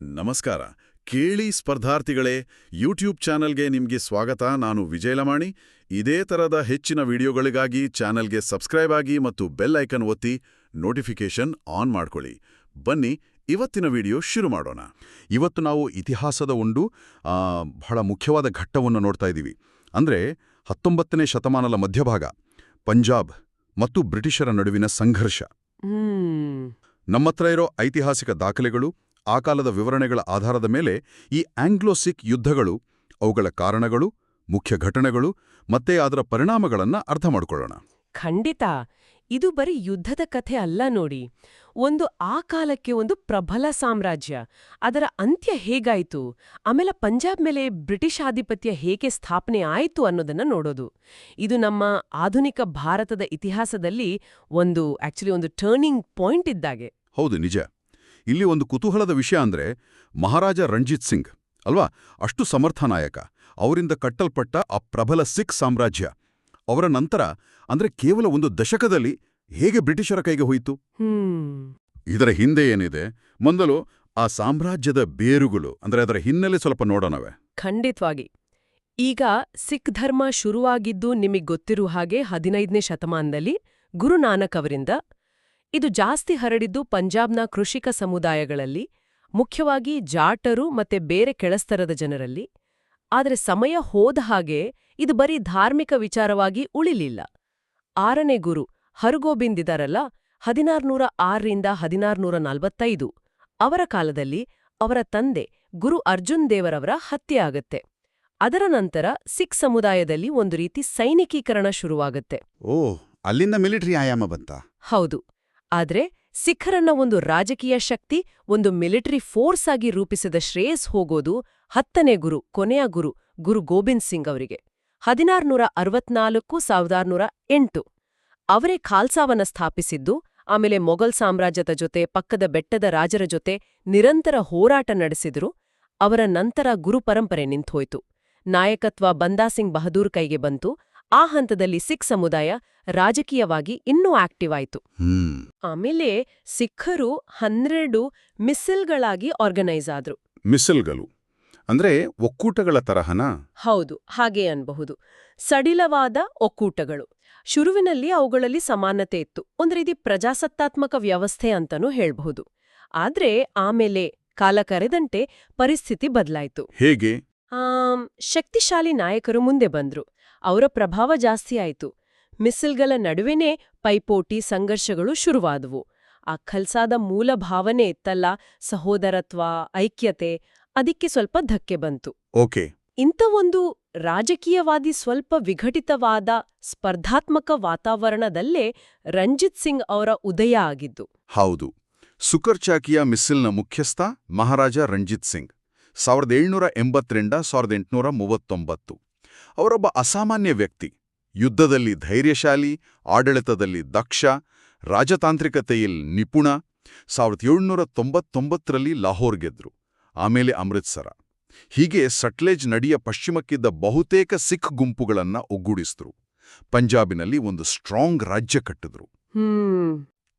ನಮಸ್ಕಾರ. ಕೇಳಿ ಸ್ಪರ್ಧಾರ್ಥಿಗಳೇ ಯೂಟ್ಯೂಬ್ ಚಾನಲ್ಗೆ ನಿಮಗೆ ಸ್ವಾಗತ. ನಾನು ವಿಜಯಲಮಾಣಿ. ಇದೇ ತರದ ಹೆಚ್ಚಿನ ವಿಡಿಯೋಗಳಿಗಾಗಿ ಚಾನಲ್ಗೆ ಸಬ್ಸ್ಕ್ರೈಬ್ ಆಗಿ ಮತ್ತು ಬೆಲ್ ಐಕನ್ ಒತ್ತಿ ನೋಟಿಫಿಕೇಷನ್ ಆನ್ ಮಾಡ್ಕೊಳ್ಳಿ. ಬನ್ನಿ ಇವತ್ತಿನ ವಿಡಿಯೋ ಶುರು ಮಾಡೋಣ. ಇವತ್ತು ನಾವು ಇತಿಹಾಸದ ಒಂದು ಆ, ಬಹಳ ಮುಖ್ಯವಾದ ಘಟ್ಟವನ್ನು ನೋಡ್ತಾ ಇದ್ದೀವಿ. ಅಂದ್ರೆ ಹತ್ತೊಂಬತ್ತನೇ ಶತಮಾನದ ಮಧ್ಯಭಾಗ ಪಂಜಾಬ್ ಮತ್ತು ಬ್ರಿಟಿಷರ ನಡುವಿನ ಸಂಘರ್ಷ. ನಮ್ಮತ್ರ ಇರೋ ಐತಿಹಾಸಿಕ ದಾಖಲೆಗಳು ಆ ಕಾಲದ ವಿವರಣೆಗಳ ಆಧಾರದ ಮೇಲೆ ಈ ಆಂಗ್ಲೋಸಿಕ್ ಯುದ್ಧಗಳು ಅವುಗಳ ಕಾರಣಗಳು ಮುಖ್ಯ ಘಟನೆಗಳು ಮತ್ತೆ ಅದರ ಪರಿಣಾಮಗಳನ್ನ ಅರ್ಥ ಮಾಡಿಕೊಳ್ಳೋಣ. ಖಂಡಿತ. ಇದು ಬರೀ ಯುದ್ಧದ ಕಥೆ ಅಲ್ಲ ನೋಡಿ. ಒಂದು ಆ ಕಾಲಕ್ಕೆ ಒಂದು ಪ್ರಬಲ ಸಾಮ್ರಾಜ್ಯ. ಅದರ ಅಂತ್ಯ ಹೇಗಾಯಿತು? ಆಮೇಲೆ ಪಂಜಾಬ್ ಮೇಲೆ ಬ್ರಿಟಿಷ್ ಆಧಿಪತ್ಯ ಹೇಗೆ ಸ್ಥಾಪನೆ ಆಯಿತು ಅನ್ನೋದನ್ನ ನೋಡೋದು. ಇದು ನಮ್ಮ ಆಧುನಿಕ ಭಾರತದ ಇತಿಹಾಸದಲ್ಲಿ ಒಂದು ಆಕ್ಚುಲಿ ಒಂದು ಟರ್ನಿಂಗ್ ಪಾಯಿಂಟ್ ಇದ್ದಾಗೆ. ಹೌದು ನಿಜ. ಇಲ್ಲಿ ಒಂದು ಕುತೂಹಲದ ವಿಷಯ ಅಂದ್ರೆ ಮಹಾರಾಜ ರಣಜಿತ್ ಸಿಂಗ್ ಅಲ್ವಾ? ಅಷ್ಟು ಸಮರ್ಥ ನಾಯಕ. ಅವರಿಂದ ಕಟ್ಟಲ್ಪಟ್ಟ ಆ ಪ್ರಬಲ ಸಿಖ್ ಸಾಮ್ರಾಜ್ಯ. ಅವರ ನಂತರ ಅಂದ್ರೆ ಕೇವಲ ಒಂದು ದಶಕದಲ್ಲಿ ಹೇಗೆ ಬ್ರಿಟಿಷರ ಕೈಗೆ ಹೋಯಿತು? ಇದರ ಹಿಂದೆ ಏನಿದೆ? ಮೊದಲು ಆ ಸಾಮ್ರಾಜ್ಯದ ಬೇರುಗಳು ಅಂದ್ರೆ ಅದರ ಹಿನ್ನೆಲೆ ಸ್ವಲ್ಪ ನೋಡೋಣವೆ. ಖಂಡಿತವಾಗಿ. ಈಗ ಸಿಖ್ ಧರ್ಮ ಶುರುವಾಗಿದ್ದು ನಿಮಗೆ ಗೊತ್ತಿರುವ ಹಾಗೆ ಹದಿನೈದನೇ ಶತಮಾನದಲ್ಲಿ ಗುರುನಾನಕ್ ಅವರಿಂದ ಇದು ಜಾಸ್ತಿ ಹರಡಿದ್ದು ಪಂಜಾಬ್ನ ಕೃಷಿಕ ಸಮುದಾಯಗಳಲ್ಲಿ ಮುಖ್ಯವಾಗಿ ಜಾಟರು ಮತ್ತೆ ಬೇರೆ ಕೆಳಸ್ತರದ ಜನರಲ್ಲಿ. ಆದರೆ ಸಮಯ ಹೋದ ಹಾಗೆ ಇದು ಬರೀ ಧಾರ್ಮಿಕ ವಿಚಾರವಾಗಿ ಉಳಿಲಿಲ್ಲ. ಆರನೇ ಗುರು ಹರುಗೋಬಿಂದ್ ಇದಾರಲ್ಲ ಹದಿನಾರ್ನೂರ ಆರರಿಂದ ಹದಿನಾರುನೂರ ನಲವತ್ತೈದು ಅವರ ಕಾಲದಲ್ಲಿ ಅವರ ತಂದೆ ಗುರು ಅರ್ಜುನ್ ದೇವರವರ ಹತ್ಯೆ ಆಗತ್ತೆ. ಅದರ ನಂತರ ಸಿಖ್ ಸಮುದಾಯದಲ್ಲಿ ಒಂದು ರೀತಿ ಸೈನಿಕೀಕರಣ ಶುರುವಾಗತ್ತೆ. ಓ ಅಲ್ಲಿಂದ ಮಿಲಿಟರಿ ಆಯಾಮ ಬಂತ? ಹೌದು. ಆದ್ರೆ ಸಿಖ್ಖರನ್ನ ಒಂದು ರಾಜಕೀಯ ಶಕ್ತಿ, ಒಂದು ಮಿಲಿಟರಿ ಫೋರ್ಸ್ ಆಗಿ ರೂಪಿಸಿದ ಶ್ರೇಯಸ್ ಹೋಗೋದು ಹತ್ತನೇ ಗುರು, ಕೊನೆಯ ಗುರು ಗುರು ಗೋಬಿಂದ್ ಸಿಂಗ್ ಅವರಿಗೆ. ಹದಿನಾರುನೂರ ಅರವತ್ನಾಲ್ಕು ಸಾವಿರಾರ್ನೂರ ಎಂಟು. ಅವರೇ ಖಾಲ್ಸಾವನ್ನ ಸ್ಥಾಪಿಸಿದ್ದು, ಆಮೇಲೆ ಮೊಘಲ್ ಸಾಮ್ರಾಜ್ಯದ ಜೊತೆ, ಪಕ್ಕದ ಬೆಟ್ಟದ ರಾಜರ ಜೊತೆ ನಿರಂತರ ಹೋರಾಟ ನಡೆಸಿದ್ರು, ಅವರ ನಂತರ ಗುರು ಪರಂಪರೆ ನಿಂತೋಯ್ತು ನಾಯಕತ್ವ ಬಂದಾ ಸಿಂಗ್ ಬಹದೂರ್ ಕೈಗೆ ಬಂತು. ಆ ಹಂತದಲ್ಲಿ ಸಿಖ್ ಸಮುದಾಯ ರಾಜಕೀಯವಾಗಿ ಇನ್ನೂ ಆಕ್ಟಿವ್ ಆಯಿತು. ಆಮೇಲೆ ಸಿಖ್ಖರು ಹನ್ನೆರಡು ಮಿಸಲ್ಗಳಾಗಿ ಆರ್ಗನೈಸ್ ಆದ್ರು. ಮಿಸಲ್ಗಳು. ಅಂದ್ರೆ ಒಕ್ಕೂಟಗಳ ತರಹನ? ಹೌದು ಹಾಗೆ ಅನ್ಬಹುದು. ಸಡಿಲವಾದ ಒಕ್ಕೂಟಗಳು. ಶುರುವಿನಲ್ಲಿ ಅವುಗಳಲ್ಲಿ ಸಮಾನತೆ ಇತ್ತು. ಒಂದು ರೀತಿ ಪ್ರಜಾಸತ್ತಾತ್ಮಕ ವ್ಯವಸ್ಥೆ ಅಂತನೂ ಹೇಳ್ಬಹುದು. ಆದ್ರೆ ಆಮೇಲೆ ಕಾಲ ಕರೆದಂತೆ ಪರಿಸ್ಥಿತಿ ಬದಲಾಯಿತು. ಹೇಗೆ? ಆ ಶಕ್ತಿಶಾಲಿ ನಾಯಕರು ಮುಂದೆ ಬಂದ್ರು. ಅವರ ಪ್ರಭಾವ ಜಾಸ್ತಿ ಆಯ್ತು. ಮಿಸ್ಸಿಲ್ಗಳ ನಡುವೆನೇ ಪೈಪೋಟಿ ಸಂಘರ್ಷಗಳು ಶುರುವಾದವು. ಆ ಖಲ್ಸಾದ ಮೂಲ ಭಾವನೆ ಇತ್ತಲ್ಲ ಸಹೋದರತ್ವ ಐಕ್ಯತೆ ಅದಕ್ಕೆ ಸ್ವಲ್ಪ ಧಕ್ಕೆ ಬಂತು. ಓಕೆ. ಇಂಥ ಒಂದು ರಾಜಕೀಯವಾದಿ ಸ್ವಲ್ಪ ವಿಘಟಿತವಾದ ಸ್ಪರ್ಧಾತ್ಮಕ ವಾತಾವರಣದಲ್ಲೇ ರಂಜಿತ್ ಸಿಂಗ್ ಅವರ ಉದಯ ಆಗಿದ್ದು. ಹೌದು. ಸುಕರ್ಚಾಕಿಯ ಮಿಸ್ಸಿಲ್ನ ಮುಖ್ಯಸ್ಥ ಮಹಾರಾಜ ರಂಜಿತ್ ಸಿಂಗ್ ಸಾವಿರದ ಏಳ್ನೂರ ಎಂಬತ್ತರಿಂದ ಸಾವಿರದ ಎಂಟುನೂರ ಮೂವತ್ತೊಂಬತ್ತು. ಅವರೊಬ್ಬ ಅಸಾಮಾನ್ಯ ವ್ಯಕ್ತಿ ಯುದ್ಧದಲ್ಲಿ ಧೈರ್ಯಶಾಲಿ ಆಡಳಿತದಲ್ಲಿ ದಕ್ಷ ರಾಜತಾಂತ್ರಿಕತೆಯಲ್ಲಿ ನಿಪುಣ ಸಾವಿರದ ಏಳ್ನೂರ ತೊಂಬತ್ತೊಂಬತ್ತರಲ್ಲಿ ಲಾಹೋರ್ ಗೆದ್ರು ಆಮೇಲೆ ಅಮೃತ್ಸರ. ಹೀಗೆ ಸಟ್ಲೇಜ್ ನಡಿಯ ಪಶ್ಚಿಮಕ್ಕಿದ್ದ ಬಹುತೇಕ ಸಿಖ್ ಗುಂಪುಗಳನ್ನ ಒಗ್ಗೂಡಿಸಿದ್ರು. ಪಂಜಾಬಿನಲ್ಲಿ ಒಂದು ಸ್ಟ್ರಾಂಗ್ ರಾಜ್ಯ ಕಟ್ಟಿದ್ರು.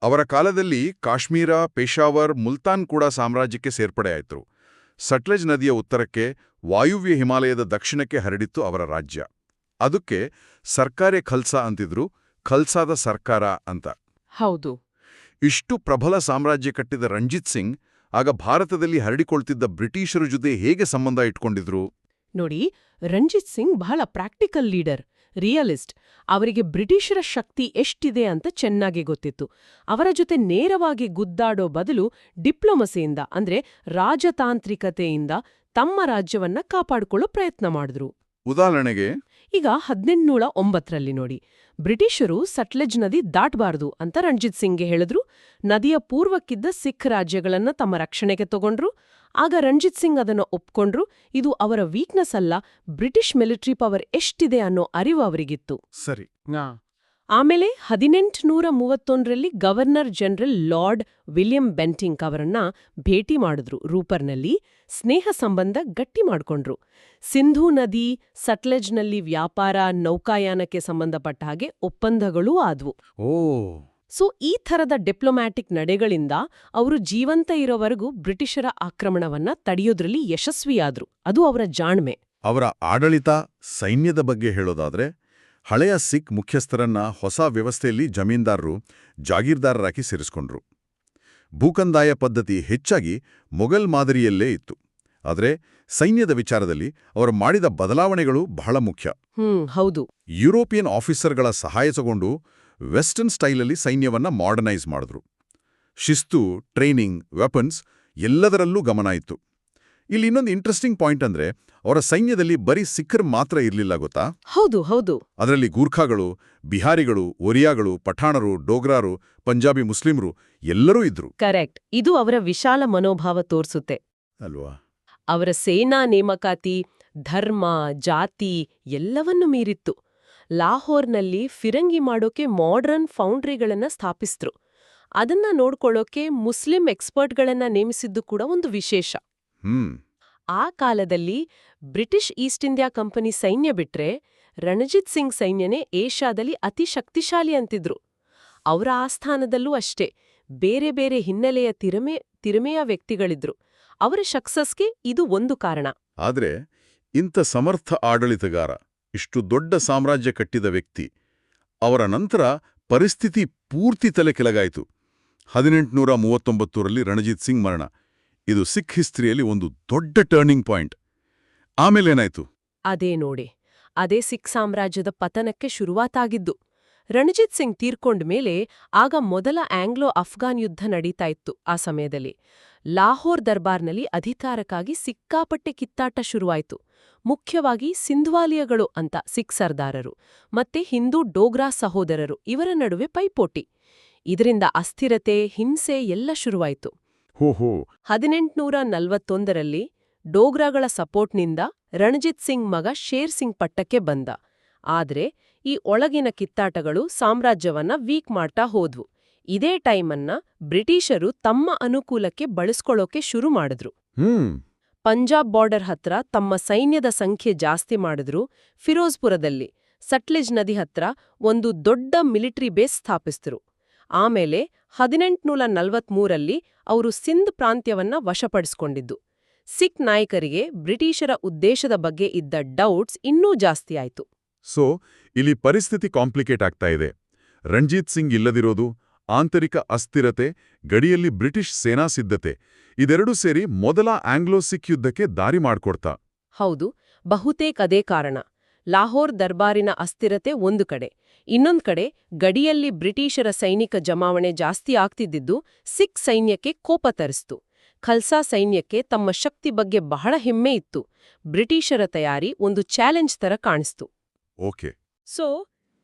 ಅವರ ಕಾಲದಲ್ಲಿ ಕಾಶ್ಮೀರ ಪೇಶಾವರ್ ಮುಲ್ತಾನ್ ಕೂಡ ಸಾಮ್ರಾಜ್ಯಕ್ಕೆ ಸೇರ್ಪಡೆಯಾಯಿತು ಸಟ್ಲೆಜ್ ನದಿಯ ಉತ್ತರಕ್ಕೆ ವಾಯುವ್ಯ ಹಿಮಾಲಯದ ದಕ್ಷಿಣಕ್ಕೆ ಹರಡಿತ್ತು ಅವರ ರಾಜ್ಯ. ಅದಕ್ಕೆ ಸರ್ಕಾರಿ ಖಲ್ಸಾ ಅಂತಿದ್ರು ಖಲ್ಸಾದ ಸರ್ಕಾರ ಅಂತ. ಹೌದು. ಇಷ್ಟು ಪ್ರಬಲ ಸಾಮ್ರಾಜ್ಯ ಕಟ್ಟಿದ ರಂಜಿತ್ ಸಿಂಗ್ ಆಗ ಭಾರತದಲ್ಲಿ ಹರಡಿಕೊಳ್ತಿದ್ದ ಬ್ರಿಟಿಷರ ಜೊತೆ ಹೇಗೆ ಸಂಬಂಧ ಇಟ್ಕೊಂಡಿದ್ರು? ನೋಡಿ ರಂಜಿತ್ ಸಿಂಗ್ ಬಹಳ ಪ್ರಾಕ್ಟಿಕಲ್ ಲೀಡರ್ ರಿಯಲಿಸ್ಟ್. ಅವರಿಗೆ ಬ್ರಿಟಿಷರ ಶಕ್ತಿ ಎಷ್ಟಿದೆ ಅಂತ ಚೆನ್ನಾಗಿ ಗೊತ್ತಿತ್ತು. ಅವರ ಜೊತೆ ನೇರವಾಗಿ ಗುದ್ದಾಡೋ ಬದಲು ಡಿಪ್ಲೊಮಸಿಯಿಂದ ಅಂದ್ರೆ ರಾಜತಾಂತ್ರಿಕತೆಯಿಂದ ತಮ್ಮ ರಾಜ್ಯವನ್ನ ಕಾಪಾಡಿಕೊಳ್ಳೋ ಪ್ರಯತ್ನ ಮಾಡಿದ್ರು. ಉದಾಹರಣೆಗೆ ಈಗ ಹದಿನೆಂಟುನೂರ ಒಂಬತ್ತರಲ್ಲಿ ನೋಡಿ. ಬ್ರಿಟಿಷರು ಸಟ್ಲೆಜ್ ನದಿ ದಾಟಬಾರದು ಅಂತ ರಣಜಿತ್ ಸಿಂಗ್ಗೆ ಹೇಳಿದ್ರು. ನದಿಯ ಪೂರ್ವಕ್ಕಿದ್ದ ಸಿಖ್ ರಾಜ್ಯಗಳನ್ನ ತಮ್ಮ ರಕ್ಷಣೆಗೆ ತಗೊಂಡ್ರು. ಆಗ ರಣಜಿತ್ ಸಿಂಗ್ ಅದನ್ನು ಒಪ್ಕೊಂಡ್ರು. ಇದು ಅವರ ವೀಕ್ನೆಸ್ ಅಲ್ಲ ಬ್ರಿಟಿಷ್ ಮಿಲಿಟರಿ ಪವರ್ ಎಷ್ಟಿದೆ ಅನ್ನೋ ಅರಿವು ಅವರಿಗಿತ್ತು. ಸರಿ. ಆಮೇಲೆ ಹದಿನೆಂಟುನೂರ ಮೂವತ್ತೊಂದರಲ್ಲಿ governor general lord William Bentinck ಅವರನ್ನ ಭೇಟಿ ಮಾಡಿದ್ರು ರೂಪರ್ನಲ್ಲಿ. ಸ್ನೇಹ ಸಂಬಂಧ ಗಟ್ಟಿ ಮಾಡ್ಕೊಂಡ್ರು. ಸಿಂಧೂ ನದಿ ಸಟ್ಲೆಜ್ನಲ್ಲಿ ವ್ಯಾಪಾರ ನೌಕಾಯಾನಕ್ಕೆ ಸಂಬಂಧಪಟ್ಟ ಹಾಗೆ ಒಪ್ಪಂದಗಳೂ ಆದ್ವು. ಓ! ಸೊ ಈ ಥರದ ಡಿಪ್ಲೊಮ್ಯಾಟಿಕ್ ನಡೆಗಳಿಂದ ಅವರು ಜೀವಂತ ಇರೋವರೆಗೂ ಬ್ರಿಟಿಷರ ಆಕ್ರಮಣವನ್ನ ತಡೆಯೋದ್ರಲ್ಲಿ ಯಶಸ್ವಿಯಾದ್ರು. ಅದು ಅವರ ಜಾಣ್ಮೆ. ಅವರ ಆಡಳಿತ ಸೈನ್ಯದ ಬಗ್ಗೆ ಹೇಳೋದಾದ್ರೆ ಹಳೆಯ ಸಿಖ್ ಮುಖ್ಯಸ್ಥರನ್ನ ಹೊಸ ವ್ಯವಸ್ಥೆಯಲ್ಲಿ ಜಮೀನ್ದಾರರು ಜಾಗೀರ್ದಾರರಾಗಿ ಸೇರಿಸ್ಕೊಂಡ್ರು. ಭೂಕಂದಾಯ ಪದ್ಧತಿ ಹೆಚ್ಚಾಗಿ ಮೊಘಲ್ ಮಾದರಿಯಲ್ಲೇ ಇತ್ತು. ಆದರೆ ಸೈನ್ಯದ ವಿಚಾರದಲ್ಲಿ ಅವರು ಮಾಡಿದ ಬದಲಾವಣೆಗಳು ಬಹಳ ಮುಖ್ಯ. ಹೌದು. ಯುರೋಪಿಯನ್ ಆಫೀಸರ್ಗಳ ಸಹಾಯ ತಗೊಂಡು ವೆಸ್ಟರ್ನ್ ಸ್ಟೈಲಲ್ಲಿ ಸೈನ್ಯವನ್ನ ಮಾಡರ್ನೈಸ್ ಮಾಡಿದ್ರು. ಶಿಸ್ತು ಟ್ರೈನಿಂಗ್ ವೆಪನ್ಸ್ ಎಲ್ಲದರಲ್ಲೂ ಗಮನ ಇತ್ತು. ಇಲ್ಲಿ ಇನ್ನೊಂದು ಇಂಟ್ರೆಸ್ಟಿಂಗ್ ಪಾಯಿಂಟ್ ಅಂದ್ರೆ ಅವರ ಸೈನ್ಯದಲ್ಲಿ ಬರೀ ಸಿಖ್ಖರ್ ಮಾತ್ರ ಇರಲಿಲ್ಲ ಗೊತ್ತಾ? ಹೌದು ಹೌದು. ಅದರಲ್ಲಿ ಗೂರ್ಖಾಗಳು ಬಿಹಾರಿಗಳು ಒರಿಯಾಗಳು ಪಠಾಣರು ಡೋಗ್ರಾರು ಪಂಜಾಬಿ ಮುಸ್ಲಿಮರು ಎಲ್ಲರೂ ಇದ್ರು. ಕರೆಕ್ಟ್ ಇದು ಅವರ ವಿಶಾಲ ಮನೋಭಾವ ತೋರಿಸುತ್ತೆ. ಅಲ್ವಾ? ಅವರ ಸೇನಾ ನೇಮಕಾತಿ ಧರ್ಮ ಜಾತಿ ಎಲ್ಲವನ್ನೂ ಮೀರಿತ್ತು. ಲಾಹೋರ್ನಲ್ಲಿ ಫಿರಂಗಿ ಮಾಡೋಕೆ ಮಾಡ್ರನ್ ಫೌಂಡ್ರಿಗಳನ್ನ ಸ್ಥಾಪಿಸಿದ್ರು. ಅದನ್ನ ನೋಡ್ಕೊಳ್ಳೋಕೆ ಮುಸ್ಲಿಂ ಎಕ್ಸ್ಪರ್ಟ್ಗಳನ್ನ ನೇಮಿಸಿದ್ದು ಕೂಡ ಒಂದು ವಿಶೇಷ. ಆ ಕಾಲದಲ್ಲಿ ಬ್ರಿಟಿಷ್ ಈಸ್ಟ್ ಇಂಡಿಯಾ ಕಂಪನಿ ಸೈನ್ಯ ಬಿಟ್ರೆ ರಣಜಿತ್ ಸಿಂಗ್ ಸೈನ್ಯನೇ ಏಷ್ಯಾದಲ್ಲಿ ಅತಿ ಶಕ್ತಿಶಾಲಿ ಅಂತಿದ್ರು. ಅವರ ಆಸ್ಥಾನದಲ್ಲೂ ಅಷ್ಟೇ ಬೇರೆ ಬೇರೆ ಹಿನ್ನೆಲೆಯ ತಿರುಮೆ ತಿರುಮೆಯ ವ್ಯಕ್ತಿಗಳಿದ್ರು. ಅವರ ಸಕ್ಸಸ್ಗೆ ಇದು ಒಂದು ಕಾರಣ. ಆದ್ರೆ ಇಂಥ ಸಮರ್ಥ ಆಡಳಿತಗಾರ ಇಷ್ಟು ದೊಡ್ಡ ಸಾಮ್ರಾಜ್ಯ ಕಟ್ಟಿದ ವ್ಯಕ್ತಿ ಅವರ ನಂತರ ಪರಿಸ್ಥಿತಿ ಪೂರ್ತಿ ತಲೆ ಕೆಳಗಾಯಿತು ಹದಿನೆಂಟುನೂರ ಮೂವತ್ತೊಂಬತ್ತರಲ್ಲಿ ರಣಜಿತ್ ಸಿಂಗ್ ಮರಣ. ಇದು ಸಿಖ್ ಹಿಸ್ಟ್ರಿಯಲ್ಲಿ ಒಂದು ದೊಡ್ಡ ಟರ್ನಿಂಗ್ ಪಾಯಿಂಟ್ ಆಮೇಲೇನಾಯ್ತು ಅದೇ ನೋಡಿ, ಅದೇ ಸಿಖ್ ಸಾಮ್ರಾಜ್ಯದ ಪತನಕ್ಕೆ ಶುರುವಾತಾಗಿದ್ದು. ರಣಜಿತ್ ಸಿಂಗ್ ತೀರ್ಕೊಂಡ ಮೇಲೆ ಆಗ ಮೊದಲ ಆಂಗ್ಲೋ ಅಫ್ಘಾನ್ ಯುದ್ಧ ನಡೀತಾ ಇತ್ತು ಆ ಸಮಯದಲ್ಲಿ. ಲಾಹೋರ್ ದರ್ಬಾರ್ನಲ್ಲಿ ಅಧಿಕಾರಕ್ಕಾಗಿ ಸಿಕ್ಕಾಪಟ್ಟೆ ಕಿತ್ತಾಟ ಶುರುವಾಯಿತು. ಮುಖ್ಯವಾಗಿ ಸಿಂಧ್ವಾಲಿಯಗಳು ಅಂತ ಸಿಖ್ ಸರ್ದಾರರು, ಮತ್ತೆ ಹಿಂದೂ ಡೋಗ್ರಾ ಸಹೋದರರು ಇವರ ನಡುವೆ ಪೈಪೋಟಿ. ಇದರಿಂದ ಅಸ್ಥಿರತೆ, ಹಿಂಸೆ ಎಲ್ಲ ಶುರುವಾಯಿತು. ಹೋ ಹೋ. ಹದಿನೆಂಟುನೂರ ನಲವತ್ತೊಂದರಲ್ಲಿ ಡೋಗ್ರಾಗಳ ಸಪೋರ್ಟ್ನಿಂದ ರಣಜಿತ್ ಸಿಂಗ್ ಮಗ ಶೇರ್ ಸಿಂಗ್ ಪಟ್ಟಕ್ಕೆ ಬಂದ. ಆದ್ರೆ ಈ ಒಳಗಿನ ಕಿತ್ತಾಟಗಳು ಸಾಮ್ರಾಜ್ಯವನ್ನ ವೀಕ್ ಮಾಡ್ತಾ ಹೋದ್ವು. ಇದೇ ಟೈಮನ್ನ ಬ್ರಿಟಿಷರು ತಮ್ಮ ಅನುಕೂಲಕ್ಕೆ ಬಳಸ್ಕೊಳ್ಳೋಕೆ ಶುರು ಮಾಡಿದ್ರು. ಹ್ಮ್. ಪಂಜಾಬ್ ಬಾರ್ಡರ್ ಹತ್ರ ತಮ್ಮ ಸೈನ್ಯದ ಸಂಖ್ಯೆ ಜಾಸ್ತಿ ಮಾಡಿದ್ರು ಫಿರೋಜ್ಪುರದಲ್ಲಿ. ಸಟ್ಲೆಜ್ ನದಿ ಹತ್ರ ಒಂದು ದೊಡ್ಡ ಮಿಲಿಟರಿ ಬೇಸ್ ಸ್ಥಾಪಿಸಿದ್ರು. ಆಮೇಲೆ ಹದಿನೆಂಟುನೂರ ನಲವತ್ಮೂರಲ್ಲಿ ಅವರು ಸಿಂಧ್ ಪ್ರಾಂತ್ಯವನ್ನ ವಶಪಡಿಸ್ಕೊಂಡಿದ್ದು. ಸಿಖ್ ನಾಯಕರಿಗೆ ಬ್ರಿಟಿಷರ ಉದ್ದೇಶದ ಬಗ್ಗೆ ಇದ್ದ ಡೌಟ್ಸ್ ಇನ್ನೂ ಜಾಸ್ತಿ ಆಯಿತು. ಸೊ ಇಲ್ಲಿ ಪರಿಸ್ಥಿತಿ ಕಾಂಪ್ಲಿಕೇಟ್ ಆಗ್ತಾ ಇದೆ. ರಣಜಿತ್ ಸಿಂಗ್ ಇಲ್ಲದಿರೋದು ಆಂತರಿಕ ಅಸ್ಥಿರತೆ ಗಡಿಯಲ್ಲಿ ಬ್ರಿಟಿಷ್ ಸೇನಾ ಸಿದ್ಧತೆ ಇದೆರಡೂ ಸೇರಿ ಮೊದಲ ಆಂಗ್ಲೋ ಸಿಖ್ ಯುದ್ಧಕ್ಕೆ ದಾರಿ ಮಾಡ್ಕೊಡ್ತಾ. ಹೌದು ಬಹುತೇಕ ಅದೇ ಕಾರಣ. ಲಾಹೋರ್ ದರ್ಬಾರಿನ ಅಸ್ಥಿರತೆ ಒಂದು ಕಡೆ. ಇನ್ನೊಂದು ಕಡೆ ಗಡಿಯಲ್ಲಿ ಬ್ರಿಟಿಷರ ಸೈನಿಕ ಜಮಾವಣೆ ಜಾಸ್ತಿ ಆಗ್ತಿದ್ದಿದ್ದು ಸಿಖ್ ಸೈನ್ಯಕ್ಕೆ ಕೋಪ ತರಿಸ್ತು. ಖಲ್ಸಾ ಸೈನ್ಯಕ್ಕೆ ತಮ್ಮ ಶಕ್ತಿ ಬಗ್ಗೆ ಬಹಳ ಹೆಮ್ಮೆ ಇತ್ತು. ಬ್ರಿಟಿಷರ ತಯಾರಿ ಒಂದು ಚಾಲೆಂಜ್ ತರ ಕಾಣಿಸ್ತು. ಓಕೆ. ಸೊ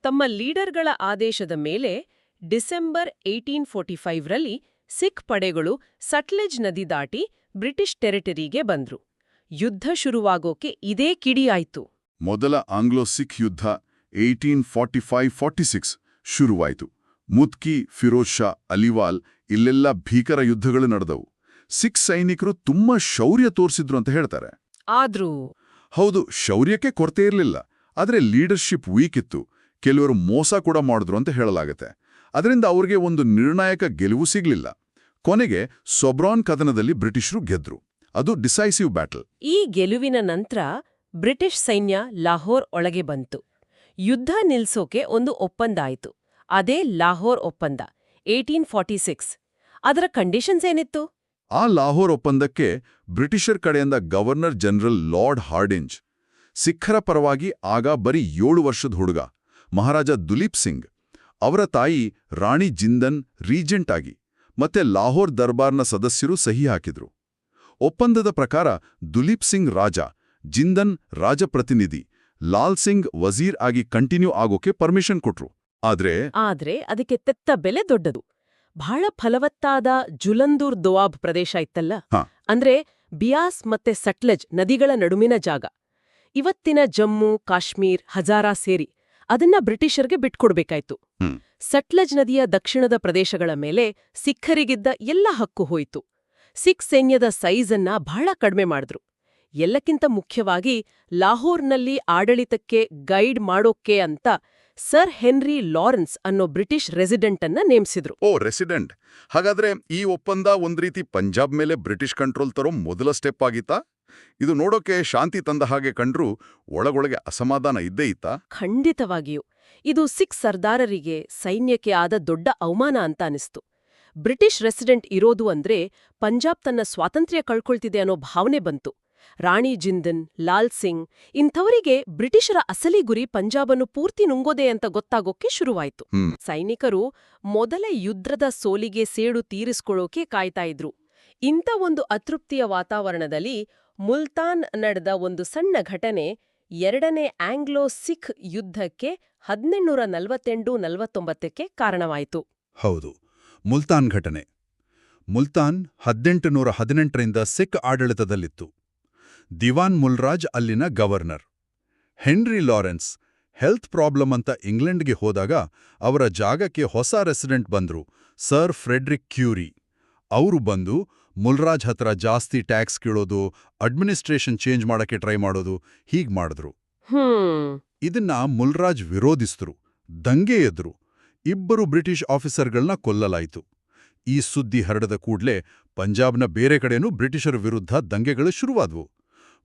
ತಮ್ಮ ಲೀಡರ್ಗಳ ಆದೇಶದ ಮೇಲೆ ಡಿಸೆಂಬರ್ ಏಯ್ಟೀನ್ ಫೋರ್ಟಿ ಫೈವ್ರಲ್ಲಿ ಸಿಖ್ ಪಡೆಗಳು ಸಟ್ಲೆಜ್ ನದಿ ದಾಟಿ ಬ್ರಿಟಿಷ್ ಟೆರಿಟರಿಗೆ ಬಂದ್ರು. ಯುದ್ಧ ಶುರುವಾಗೋಕೆ ಇದೇ ಕಿಡಿಯಾಯ್ತು ಮೊದಲ ಆಂಗ್ಲೋ ಸಿಖ್ ಯುದ್ಧ eighteen forty five forty six ಶುರುವಾಯಿತು. ಮುತ್ಕಿ ಫಿರೋಜ್ ಶಾ ಅಲಿವಾಲ್ ಇಲ್ಲೆಲ್ಲ ಭೀಕರ ಯುದ್ಧಗಳು ನಡೆದವು. ಸಿಖ್ ಸೈನಿಕರು ತುಂಬಾ ಶೌರ್ಯ ತೋರಿಸಿದ್ರು ಅಂತ ಹೇಳ್ತಾರೆ. ಆದ್ರೂ? ಹೌದು ಶೌರ್ಯಕ್ಕೆ ಕೊರತೆ ಇರಲಿಲ್ಲ. ಆದರೆ ಲೀಡರ್ಶಿಪ್ ವೀಕ್ ಇತ್ತು. ಕೆಲವರು ಮೋಸ ಕೂಡ ಮಾಡಿದ್ರು ಅಂತ ಹೇಳಲಾಗತ್ತೆ. ಅದರಿಂದ ಅವ್ರಿಗೆ ಒಂದು ನಿರ್ಣಾಯಕ ಗೆಲುವು ಸಿಗಲಿಲ್ಲ. ಕೊನೆಗೆ ಸೊಬ್ರಾನ್ ಕದನದಲ್ಲಿ ಬ್ರಿಟಿಷರು ಗೆದ್ರು. ಅದು ಡಿಸೈಸಿವ್ ಬ್ಯಾಟಲ್. ಈ ಗೆಲುವಿನ ನಂತರ ಬ್ರಿಟಿಷ್ ಸೈನ್ಯ ಲಾಹೋರ್ ಒಳಗೆ ಬಂತು. ಯುದ್ಧ ನಿಲ್ಸೋಕೆ ಒಂದು ಒಪ್ಪಂದ ಆಯಿತು ಅದೇ ಲಾಹೋರ್ ಒಪ್ಪಂದ, ಏಯ್ಟೀನ್ ಫಾರ್ಟಿ ಸಿಕ್ಸ್. ಅದರ ಕಂಡೀಷನ್ಸ್ ಏನಿತ್ತು? ಆ ಲಾಹೋರ್ ಒಪ್ಪಂದಕ್ಕೆ ಬ್ರಿಟಿಷರ್ ಕಡೆಯಿಂದ ಗವರ್ನರ್ ಜನರಲ್ ಲಾರ್ಡ್ ಹಾರ್ಡಿಂಜ್, ಸಿಖ್ಖರ ಪರವಾಗಿ ಆಗ ಬರೀ ಏಳು ವರ್ಷದ ಹುಡುಗ, ಮಹಾರಾಜ ದುಲೀಪ್ ಸಿಂಗ್, ಅವರ ತಾಯಿ ರಾಣಿ ಜಿಂದನ್ ರೀಜೆಂಟ್ ಆಗಿ, ಮತ್ತೆ ಲಾಹೋರ್ ದರ್ಬಾರ್ನ ಸದಸ್ಯರು ಸಹಿ ಹಾಕಿದ್ರು. ಒಪ್ಪಂದದ ಪ್ರಕಾರ ದುಲೀಪ್ ಸಿಂಗ್ ರಾಜ ಜಿಂದನ್ ರಾಜಪ್ರತಿನಿಧಿ. ಲಾಲ್ ಸಿಂಗ್ ವಜೀರ್ ಆಗಿ ಕಂಟಿನ್ಯೂ ಆಗೋಕೆ ಪರ್ಮಿಷನ್ ಕೊಟ್ರು. ಆದ್ರೆ ಆದ್ರೆ ಅದಕ್ಕೆ ತೆತ್ತ ಬೆಲೆ ದೊಡ್ಡದು. ಬಹಳ ಫಲವತ್ತಾದ ಜುಲಂದೂರ್ ದೊವಾಬ್ ಪ್ರದೇಶ ಇತ್ತಲ್ಲ? ಅಂದ್ರೆ ಬಿಯಾಸ್ ಮತ್ತೆ ಸಟ್ಲಜ್ ನದಿಗಳ ನಡುವಿನ ಜಾಗ. ಇವತ್ತಿನ ಜಮ್ಮು ಕಾಶ್ಮೀರ್ ಹಜಾರಾ ಸೇರಿ ಅದನ್ನ ಬ್ರಿಟಿಷರ್ಗೆ ಬಿಟ್ಕೊಡ್ಬೇಕಾಯ್ತು. ಸಟ್ಲಜ್ ನದಿಯ ದಕ್ಷಿಣದ ಪ್ರದೇಶಗಳ ಮೇಲೆ ಸಿಖ್ಖರಿಗಿದ್ದ ಎಲ್ಲ ಹಕ್ಕು ಹೋಯಿತು. ಸಿಖ್ ಸೈನ್ಯದ ಸೈಜನ್ನ ಬಹಳ ಕಡಿಮೆ ಮಾಡಿದ್ರು. ಎಲ್ಲಕ್ಕಿಂತ ಮುಖ್ಯವಾಗಿ ಲಾಹೋರ್ನಲ್ಲಿ ಆಡಳಿತಕ್ಕೆ ಗೈಡ್ ಮಾಡೋಕೆ ಅಂತ ಸರ್ ಹೆನ್ರಿ ಲಾರೆನ್ಸ್ ಅನ್ನೋ ಬ್ರಿಟಿಷ್ ರೆಸಿಡೆಂಟ್ ಅನ್ನ ನೇಮಿಸಿದ್ರು. ಓ ರೆಸಿಡೆಂಟ್. ಹಾಗಾದ್ರೆ ಈ ಒಪ್ಪಂದ ಒಂದ್ ರೀತಿ ಪಂಜಾಬ್ ಮೇಲೆ ಬ್ರಿಟಿಷ್ ಕಂಟ್ರೋಲ್ ತರೋ ಮೊದಲ ಸ್ಟೆಪ್ ಆಗಿತ್ತಾ? ಇದು ನೋಡೋಕೆ ಶಾಂತಿ ತಂದ ಹಾಗೆ ಕಂಡ್ರೂ ಒಳಗೊಳಗೆ ಅಸಮಾಧಾನ ಇದ್ದೇ ಇತ್ತಾ? ಖಂಡಿತವಾಗಿಯೂ. ಇದು ಸಿಖ್ ಸರ್ದಾರರಿಗೆ ಸೈನ್ಯಕ್ಕೆ ಆದ ದೊಡ್ಡ ಅವಮಾನ ಅಂತ ಅನಿಸ್ತು. ಬ್ರಿಟಿಷ್ ರೆಸಿಡೆಂಟ್ ಇರೋದು ಅಂದ್ರೆ ಪಂಜಾಬ್ ತನ್ನ ಸ್ವಾತಂತ್ರ್ಯ ಕಳ್ಕೊಳ್ತಿದೆ ಅನ್ನೋ ಭಾವನೆ ಬಂತು. ರಾಣಿ ಜಿಂದನ್ ಲಾಲ್ ಸಿಂಗ್ ಇಂಥವರಿಗೆ ಬ್ರಿಟಿಷರ ಅಸಲಿ ಗುರಿ ಪಂಜಾಬನ್ನು ಪೂರ್ತಿ ನುಂಗೋದೆ ಅಂತ ಗೊತ್ತಾಗೋಕೆ ಶುರುವಾಯಿತು. ಸೈನಿಕರು ಮೊದಲ ಯುದ್ಧದ ಸೋಲಿಗೆ ಸೇಡು ತೀರಿಸ್ಕೊಳ್ಳೋಕೆ ಕಾಯ್ತಾ ಇದ್ರು. ಇಂಥ ಒಂದು ಅತೃಪ್ತಿಯ ವಾತಾವರಣದಲ್ಲಿ ಮುಲ್ತಾನ್ ನಡೆದ ಒಂದು ಸಣ್ಣ ಘಟನೆ ಎರಡನೇ ಆಂಗ್ಲೋ ಸಿಖ್ ಯುದ್ಧಕ್ಕೆ ಹದಿನೆಂಟುನೂರ ನಲವತ್ತೆಂಟು ನಲವತ್ತೊಂಬತ್ತಕ್ಕೆ ಕಾರಣವಾಯಿತು. ಹೌದು ಮುಲ್ತಾನ್ ಘಟನೆ. ಮುಲ್ತಾನ್ ಹದಿನೆಂಟುನೂರ ಹದಿನೆಂಟರಿಂದ ಸಿಖ್ ಆಡಳಿತದಲ್ಲಿತ್ತು. ದಿವಾನ್ ಮುಲ್ರಾಜ್ ಅಲ್ಲಿನ governor. Henry Lawrence health problem ಅಂತ ಇಂಗ್ಲೆಂಡ್ಗೆ ಹೋದಾಗ ಅವರ ಜಾಗಕ್ಕೆ ಹೊಸ ರೆಸಿಡೆಂಟ್ ಬಂದ್ರು ಸರ್ ಫ್ರೆಡ್ರಿಕ್ ಕ್ಯೂರಿ. ಅವರು ಬಂದು ಮುಲ್ರಾಜ್ ಹತ್ರ ಜಾಸ್ತಿ ಟ್ಯಾಕ್ಸ್ ಕೇಳೋದು ಅಡ್ಮಿನಿಸ್ಟ್ರೇಷನ್ ಚೇಂಜ್ ಮಾಡಕ್ಕೆ ಟ್ರೈ ಮಾಡೋದು ಹೀಗ್ ಮಾಡಿದ್ರು. ಇದನ್ನ ಮುಲ್ರಾಜ್ ವಿರೋಧಿಸಿದ್ರು ದಂಗೆ ಎದ್ರು. ಇಬ್ಬರು ಬ್ರಿಟಿಷ್ ಆಫೀಸರ್ಗಳನ್ನ ಕೊಲ್ಲಲಾಯಿತು. ಈ ಸುದ್ದಿ ಹರಡದ ಕೂಡ್ಲೆ ಪಂಜಾಬ್ನ ಬೇರೆ ಕಡೆನೂ ಬ್ರಿಟಿಷರ ವಿರುದ್ಧ ದಂಗೆಗಳು ಶುರುವಾದ್ವು.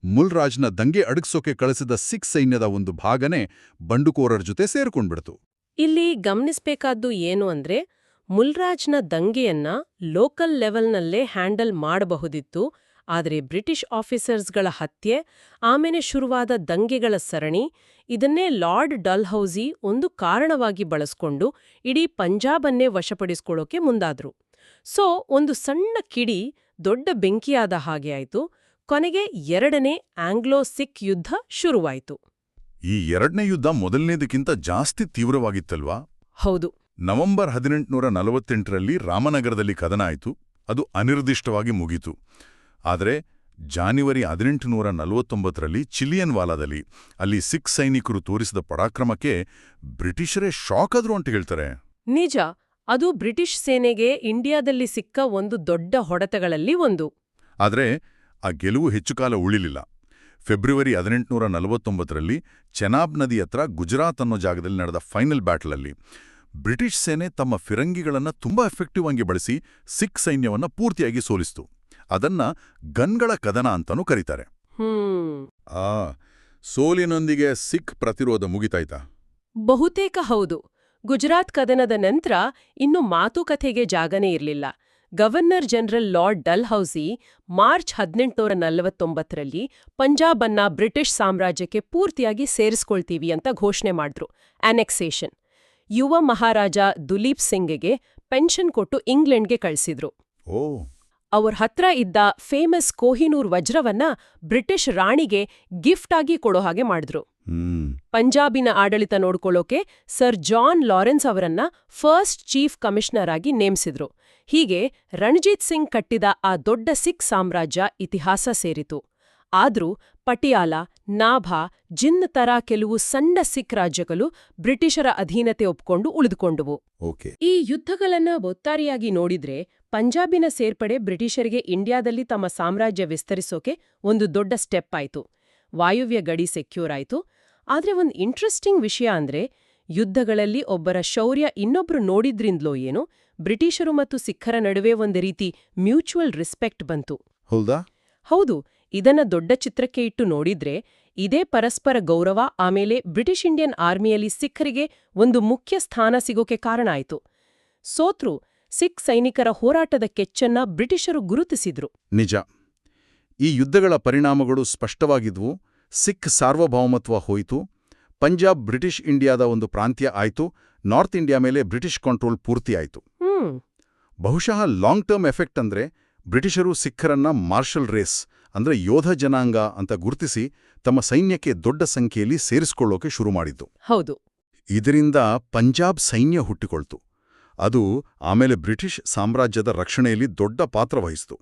ಮುಲ್ರಾಜ್ನ ದಂಗೆ ಅಡಗಿಸೋಕೆ ಕಳಿಸಿದ ಸಿಖ್ ಸೈನ್ಯದ ಒಂದು ಭಾಗನೇ ಬಂಡುಕೋರರ ಜೊತೆ ಸೇರ್ಕೊಂಡ್ಬಿಡ್ತು. ಇಲ್ಲಿ ಗಮನಿಸಬೇಕಾದ್ದು ಏನು ಅಂದ್ರೆ, ಮುಲ್ರಾಜ್ನ ದಂಗೆಯನ್ನ ಲೋಕಲ್ ಲೆವೆಲ್ನಲ್ಲೇ ಹ್ಯಾಂಡಲ್ ಮಾಡಬಹುದಿತ್ತು, ಆದರೆ ಬ್ರಿಟಿಷ್ ಆಫೀಸರ್ಸ್ಗಳ ಹತ್ಯೆ, ಆಮೇಲೆ ಶುರುವಾದ ದಂಗೆಗಳ ಸರಣಿ, ಇದನ್ನೇ ಲಾರ್ಡ್ ಡಲ್ಹೌಸಿ ಒಂದು ಕಾರಣವಾಗಿ ಬಳಸ್ಕೊಂಡು ಇಡೀ ಪಂಜಾಬನ್ನೇ ವಶಪಡಿಸ್ಕೊಳ್ಳೋಕೆ ಮುಂದಾದ್ರು. ಸೊ, ಒಂದು ಸಣ್ಣ ಕಿಡಿ ದೊಡ್ಡ ಬೆಂಕಿಯಾದ ಹಾಗೆ ಆಯ್ತು. ಕೊನೆಗೆ ಎರಡನೇ ಆಂಗ್ಲೋ ಸಿಖ್ ಯುದ್ಧ ಶುರುವಾಯಿತು. ಈ ಎರಡನೇ ಯುದ್ಧ ಮೊದಲನೇದಕ್ಕಿಂತ ಜಾಸ್ತಿ ತೀವ್ರವಾಗಿತ್ತಲ್ವಾ? ಹೌದು. ನವೆಂಬರ್ ಹದಿನೆಂಟುನೂರ ನಲವತ್ತೆಂಟರಲ್ಲಿ ರಾಮನಗರದಲ್ಲಿ ಕದನ ಆಯಿತು. ಅದು ಅನಿರ್ದಿಷ್ಟವಾಗಿ ಮುಗೀತು. ಆದರೆ ಜಾನ್ವರಿ ಹದಿನೆಂಟುನೂರ ನಲವತ್ತೊಂಬತ್ತರಲ್ಲಿ ಚಿಲಿಯನ್ ವಾಲಾದಲ್ಲಿ ಅಲ್ಲಿ ಸಿಖ್ ಸೈನಿಕರು ತೋರಿಸಿದ ಪರಾಕ್ರಮಕ್ಕೆ ಬ್ರಿಟಿಷರೇ ಶಾಕ್ ಆದ್ರು ಅಂತ ಹೇಳ್ತಾರೆ. ನಿಜ ಅದು ಬ್ರಿಟಿಷ್ ಸೇನೆಗೆ ಇಂಡಿಯಾದಲ್ಲಿ ಸಿಕ್ಕ ಒಂದು ದೊಡ್ಡ ಹೊಡೆತಗಳಲ್ಲಿ ಒಂದು. ಆದರೆ ಆ ಗೆಲುವು ಹೆಚ್ಚು ಕಾಲ ಉಳಿಲಿಲ್ಲ. ಫೆಬ್ರವರಿ ಹದಿನೆಂಟುನೂರ ನಲವತ್ತೊಂಬತ್ತರಲ್ಲಿ ಚೆನಾಬ್ ನದಿ ಹತ್ರ ಗುಜರಾತ್ ಅನ್ನೋ ಜಾಗದಲ್ಲಿ ನಡೆದ ಫೈನಲ್ ಬ್ಯಾಟ್ಲಲ್ಲಿ ಬ್ರಿಟಿಷ್ ಸೇನೆ ತಮ್ಮ ಫಿರಂಗಿಗಳನ್ನು ತುಂಬಾ ಎಫೆಕ್ಟಿವ್ ಆಗಿ ಬಳಸಿ ಸಿಖ್ ಸೈನ್ಯವನ್ನ ಪೂರ್ತಿಯಾಗಿ ಸೋಲಿಸ್ತು. ಅದನ್ನ ಗನ್ಗಳ ಕದನ ಅಂತಾನೂ ಕರೀತಾರೆ. ಆ ಸೋಲಿನೊಂದಿಗೆ ಸಿಖ್ ಪ್ರತಿರೋಧ ಮುಗಿತಾಯ್ತಾ? ಬಹುತೇಕ ಹೌದು. ಗುಜರಾತ್ ಕದನದ ನಂತರ ಇನ್ನು ಮಾತುಕತೆಗೆ ಜಾಗನೇ ಇರಲಿಲ್ಲ. Governor general Lord Dalhousie March ಹದಿನೆಂಟುನೂರ ನಲವತ್ತೊಂಬತ್ತರಲ್ಲಿ ಪಂಜಾಬ್ ಅನ್ನ ಬ್ರಿಟಿಷ್ ಸಾಮ್ರಾಜ್ಯಕ್ಕೆ ಪೂರ್ತಿಯಾಗಿ ಸೇರಿಸ್ಕೊಳ್ತೀವಿ ಅಂತ ಘೋಷಣೆ ಮಾಡಿದ್ರು. ಅನೆಕ್ಸೇಷನ್ ಯುವ ಮಹಾರಾಜ ದುಲೀಪ್ ಸಿಂಗ್ಗೆ ಪೆನ್ಷನ್ ಕೊಟ್ಟು ಇಂಗ್ಲೆಂಡ್ಗೆ ಕಳಿಸಿದ್ರು. ಓ. ಅವ್ರ ಹತ್ರ ಇದ್ದ ಫೇಮಸ್ ಕೋಹಿನೂರ್ ವಜ್ರವನ್ನ ಬ್ರಿಟಿಷ್ ರಾಣಿಗೆ ಗಿಫ್ಟ್ ಆಗಿ ಕೊಡೋ ಹಾಗೆ ಮಾಡಿದ್ರು. ಪಂಜಾಬಿನ ಆಡಳಿತ ನೋಡ್ಕೊಳ್ಳೋಕೆ ಸರ್ ಜಾನ್ ಲಾರೆನ್ಸ್ ಅವರನ್ನ ಫಸ್ಟ್ ಚೀಫ್ ಕಮಿಷನರ್ ಆಗಿ ನೇಮಿಸಿದ್ರು. ಹೀಗೆ ರಣಜಿತ್ ಸಿಂಗ್ ಕಟ್ಟಿದ ಆ ದೊಡ್ಡ ಸಿಖ್ ಸಾಮ್ರಾಜ್ಯ ಇತಿಹಾಸ ಸೇರಿತು. ಆದ್ರೂ ಪಟಿಯಾಲ ನಾಭಾ ಜಿನ್ ತರ ಕೆಲವು ಸಣ್ಣ ಸಿಖ್ ರಾಜ್ಯಗಳು ಬ್ರಿಟಿಷರ ಅಧೀನತೆ ಒಪ್ಕೊಂಡು ಉಳಿದುಕೊಂಡುವು. ಈ ಯುದ್ಧಗಳನ್ನ ಒತ್ತಾರಿಯಾಗಿ ನೋಡಿದ್ರೆ ಪಂಜಾಬಿನ ಸೇರ್ಪಡೆ ಬ್ರಿಟಿಷರಿಗೆ ಇಂಡಿಯಾದಲ್ಲಿ ತಮ್ಮ ಸಾಮ್ರಾಜ್ಯ ವಿಸ್ತರಿಸೋಕೆ ಒಂದು ದೊಡ್ಡ ಸ್ಟೆಪ್ ಆಯ್ತು. ವಾಯುವ್ಯ ಗಡಿ ಸೆಕ್ಯೂರ್ ಆಯ್ತು. ಆದ್ರೆ ಒಂದು ಇಂಟ್ರೆಸ್ಟಿಂಗ್ ವಿಷಯ ಅಂದ್ರೆ ಯುದ್ಧಗಳಲ್ಲಿ ಒಬ್ಬರ ಶೌರ್ಯ ಇನ್ನೊಬ್ರು ನೋಡಿದ್ರಿಂದಲೋ ಏನೋ ಬ್ರಿಟಿಷರು ಮತ್ತು ಸಿಖ್ಖರ ನಡುವೆ ಒಂದು ರೀತಿ ಮ್ಯೂಚುವಲ್ ರಿಸ್ಪೆಕ್ಟ್ ಬಂತು. ಹೌದಾ? ಹೌದು ಇದನ್ನ ದೊಡ್ಡ ಚಿತ್ರಕ್ಕೆ ಇಟ್ಟು ನೋಡಿದ್ರೆ ಇದೇ ಪರಸ್ಪರ ಗೌರವ ಆಮೇಲೆ ಬ್ರಿಟಿಷ್ ಇಂಡಿಯನ್ ಆರ್ಮಿಯಲ್ಲಿ ಸಿಖ್ಖರಿಗೆ ಒಂದು ಮುಖ್ಯ ಸ್ಥಾನ ಸಿಗೋಕೆ ಕಾರಣ ಆಯಿತು. ಸೋತ್ರು ಸಿಖ್ ಸೈನಿಕರ ಹೋರಾಟದ ಕೆಚ್ಚನ್ನ ಬ್ರಿಟಿಷರು ಗುರುತಿಸಿದ್ರು. ನಿಜ. ಈ ಯುದ್ಧಗಳ ಪರಿಣಾಮಗಳು ಸ್ಪಷ್ಟವಾಗಿದ್ವು ಸಿಖ್ ಸಾರ್ವಭೌಮತ್ವ ಹೋಯಿತು ಪಂಜಾಬ್ ಬ್ರಿಟಿಷ್ ಇಂಡಿಯಾದ ಒಂದು ಪ್ರಾಂತ್ಯ ಆಯಿತು ನಾರ್ತ್ ಇಂಡಿಯಾ ಮೇಲೆ ಬ್ರಿಟಿಷ್ ಕಂಟ್ರೋಲ್ ಪೂರ್ತಿಯಾಯಿತು ಬಹುಶಃ ಲಾಂಗ್ ಟರ್ಮ್ ಎಫೆಕ್ಟ್ ಅಂದ್ರೆ ಬ್ರಿಟಿಷರು ಸಿಖ್ಖರನ್ನ ಮಾರ್ಷಲ್ ರೇಸ್ ಅಂದ್ರೆ ಯೋಧ ಜನಾಂಗ ಅಂತ ಗುರುತಿಸಿ ತಮ್ಮ ಸೈನ್ಯಕ್ಕೆ ದೊಡ್ಡ ಸಂಖ್ಯೆಯಲ್ಲಿ ಸೇರಿಸಿಕೊಳ್ಳೋಕೆ ಶುರು ಮಾಡಿದ್ದು. ಹೌದು. ಇದರಿಂದ ಪಂಜಾಬ್ ಸೈನ್ಯ ಹುಟ್ಟಿಕೊಳ್ತು. ಅದು ಆಮೇಲೆ ಬ್ರಿಟಿಷ್ ಸಾಮ್ರಾಜ್ಯದ ರಕ್ಷಣೆಯಲ್ಲಿ ದೊಡ್ಡ ಪಾತ್ರ ವಹಿಸಿತು.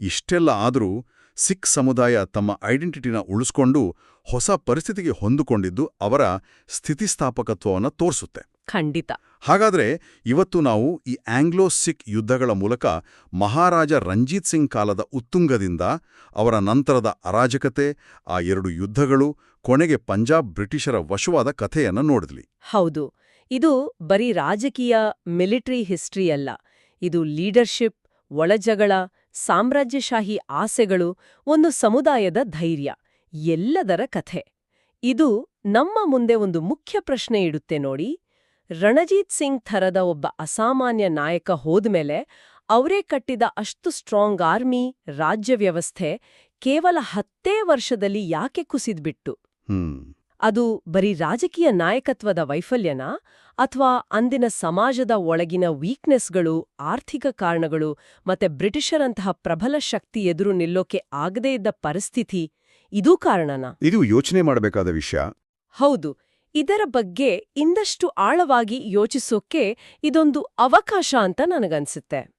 ಇಷ್ಟೆಲ್ಲ ಆದರೂ ಸಿಖ್ ಸಮುದಾಯ ತಮ್ಮ ಐಡೆಂಟಿಟಿನ ಉಳಿಸ್ಕೊಂಡು ಹೊಸ ಪರಿಸ್ಥಿತಿಗೆ ಹೊಂದಿಕೊಂಡಿದ್ದು ಅವರ ಸ್ಥಿತಿಸ್ಥಾಪಕತ್ವವನ್ನು ತೋರಿಸುತ್ತೆ. ಖಂಡಿತ. ಹಾಗಾದ್ರೆ ಇವತ್ತು ನಾವು ಈ ಆಂಗ್ಲೋ ಸಿಖ್ ಯುದ್ಧಗಳ ಮೂಲಕ ಮಹಾರಾಜ ರಂಜಿತ್ ಸಿಂಗ್ ಕಾಲದ ಉತ್ತುಂಗದಿಂದ ಅವರ ನಂತರದ ಅರಾಜಕತೆ ಆ ಎರಡು ಯುದ್ಧಗಳು ಕೊನೆಗೆ ಪಂಜಾಬ್ ಬ್ರಿಟಿಷರ ವಶವಾದ ಕಥೆಯನ್ನು ನೋಡಿದ್ಲಿ ಹೌದು. ಇದು ಬರೀ ರಾಜಕೀಯ ಮಿಲಿಟರಿ ಹಿಸ್ಟ್ರಿ ಅಲ್ಲ. ಇದು ಲೀಡರ್ಶಿಪ್ ಒಳಜಗಳ ಸಾಮ್ರಾಜ್ಯಶಾಹಿ ಆಸೆಗಳು ಒಂದು ಸಮುದಾಯದ ಧೈರ್ಯ ಎಲ್ಲದರ ಕಥೆ. ಇದು ನಮ್ಮ ಮುಂದೆ ಒಂದು ಮುಖ್ಯ ಪ್ರಶ್ನೆ ಇಡುತ್ತೆ ನೋಡಿ. ರಣಜೀತ್ ಸಿಂಗ್ ಥರದ ಒಬ್ಬ ಅಸಾಮಾನ್ಯ ನಾಯಕ ಹೋದ್ಮೇಲೆ ಅವರೇ ಕಟ್ಟಿದ ಅಷ್ಟು ಸ್ಟ್ರಾಂಗ್ ಆರ್ಮಿ ರಾಜ್ಯ ವ್ಯವಸ್ಥೆ ಕೇವಲ ಹತ್ತೇ ವರ್ಷದಲ್ಲಿ ಯಾಕೆ ಕುಸಿದ್ಬಿಟ್ಟು? ಅದು ಬರೀ ರಾಜಕೀಯ ನಾಯಕತ್ವದ ವೈಫಲ್ಯನ? ಅಥವಾ ಅಂದಿನ ಸಮಾಜದ ಒಳಗಿನ ವೀಕ್ನೆಸ್ಗಳು ಆರ್ಥಿಕ ಕಾರಣಗಳು ಮತ್ತೆ ಬ್ರಿಟಿಷರಂತಹ ಪ್ರಬಲ ಶಕ್ತಿ ಎದುರು ನಿಲ್ಲೋಕೆ ಆಗದೇ ಇದ್ದ ಪರಿಸ್ಥಿತಿ ಇದೂ ಕಾರಣನಾ? ಇದು ಯೋಚನೆ ಮಾಡಬೇಕಾದ ವಿಷಯ. ಹೌದು. ಇದರ ಬಗ್ಗೆ ಇಂದಷ್ಟು ಆಳವಾಗಿ ಯೋಚಿಸೋಕೆ ಇದೊಂದು ಅವಕಾಶ ಅಂತ ನನಗನ್ಸುತ್ತೆ.